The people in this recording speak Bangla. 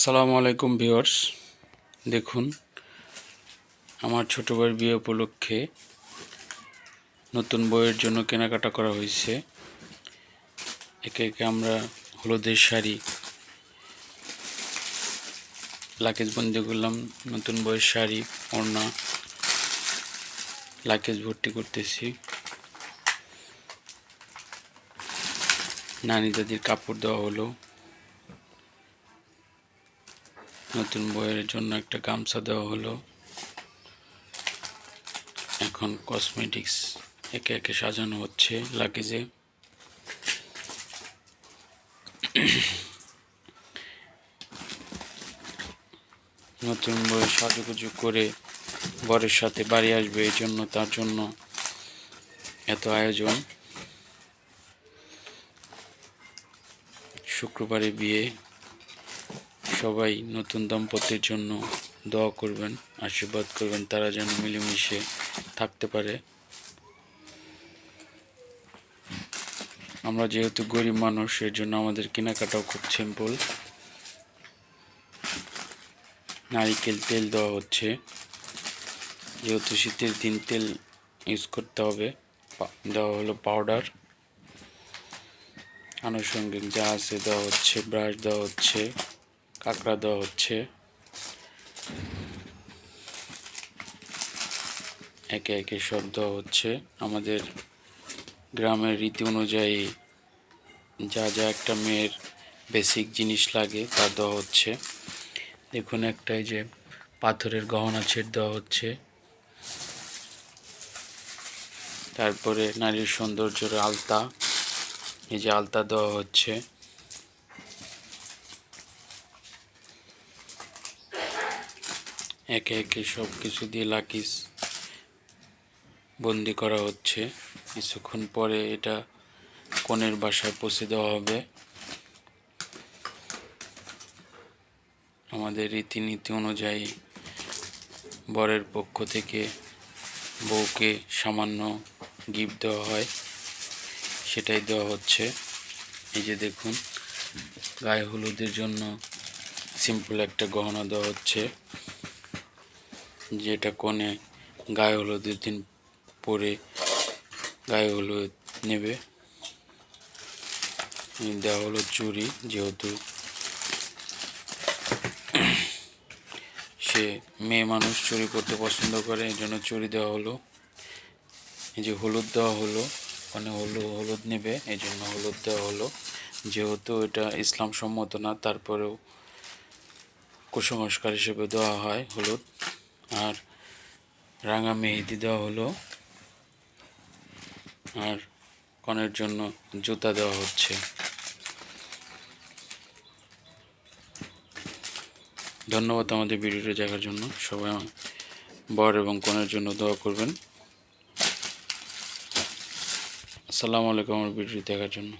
আসসালামু আলাইকুম ভিউয়ার্স। দেখুন, আমার ছোট ভাইয়ের বিয়ে উপলক্ষে নতুন বইয়ের জন্য কেনাকাটা করা হয়েছে। একে একে আমরা হলুদের শাড়ি লাকেজ বন্দি করলাম, নতুন বইয়ের শাড়ি, ওড়না লাকেজ ভর্তি করতেছি। নানি দাদির কাপড় দেওয়া হলো। নতুন বইয়ের জন্য একটা গামছা দেওয়া হলো। এখন কসমেটিক্স একে একে সাজানো হচ্ছে লাগেজে নতুন বই সাজুগুজু করে বরের সাথে বাড়ি আসবে এই জন্য তার জন্য এত আয়োজন। শুক্রবারে বিয়ে সবাই নতুন দম্পতির জন্য দোয়া করবেন, আশীর্বাদ করবেন, তারা যেন মিলেমিশে থাকতে পারে। আমরা যেহেতু গরিব মানুষ এর জন্য আমাদের কেনাকাটাও খুব সিম্পল নারিকেল তেল দেওয়া হচ্ছে। যেহেতু শীতের দিন তেল ইউজ করতে হবে দেওয়া হলো পাউডার আনুষঙ্গিক যা আছে দেওয়া হচ্ছে ব্রাশ দেওয়া হচ্ছে। কাঁকড়া দেওয়া হচ্ছে। একে একে সব দেওয়া হচ্ছে। আমাদের গ্রামের রীতি অনুযায়ী যা যা একটা মেয়ের বেসিক জিনিস লাগে তা দেওয়া হচ্ছে। দেখুন একটাই যে পাথরের গহনা ছেট দেওয়া হচ্ছে। তারপরে নারীর সৌন্দর্যের আলতা, এই যে আলতা দেওয়া হচ্ছে। একে একে সব কিছু দিয়ে লাকিস বন্দি করা হচ্ছে। কিছুক্ষণ পরে এটা কনের বাসায় পৌঁছে দেওয়া হবে। আমাদের রীতিনীতি অনুযায়ী বরের পক্ষ থেকে বউকে সামান্য গিফট দেওয়া হয়, সেটাই দেওয়া হচ্ছে। এই যে দেখুন, গায়ে হলুদের জন্য সিম্পল একটা গহনা দেওয়া হচ্ছে। যেটা কোণে গায়ে হলুদের দিন পরে গায়ে হলুদ নেবে। দেওয়া হলো চুরি যেহেতু সে মেয়ে মানুষ চুরি করতে পছন্দ করে, এই জন্য চুরি দেওয়া হলো। এই যে হলুদ দেওয়া হলো মানে হলুদ হলুদ নেবে, এই জন্য হলুদ দেওয়া হলো। যেহেতু এটা ইসলাম সম্মত না, তারপরেও কুসংস্কার হিসেবে দেওয়া হয় হলুদ। আর রাঙা মেহেদি দেওয়া হলো। আর কনের জন্য জুতা দেওয়া হচ্ছে। ধন্যবাদ আমাদের ভিডিওটি দেখার জন্য। সবাই বর এবং কনের জন্য দোয়া করবেন। আসসালামু আলাইকুম আমার ভিডিওটি দেখার জন্য।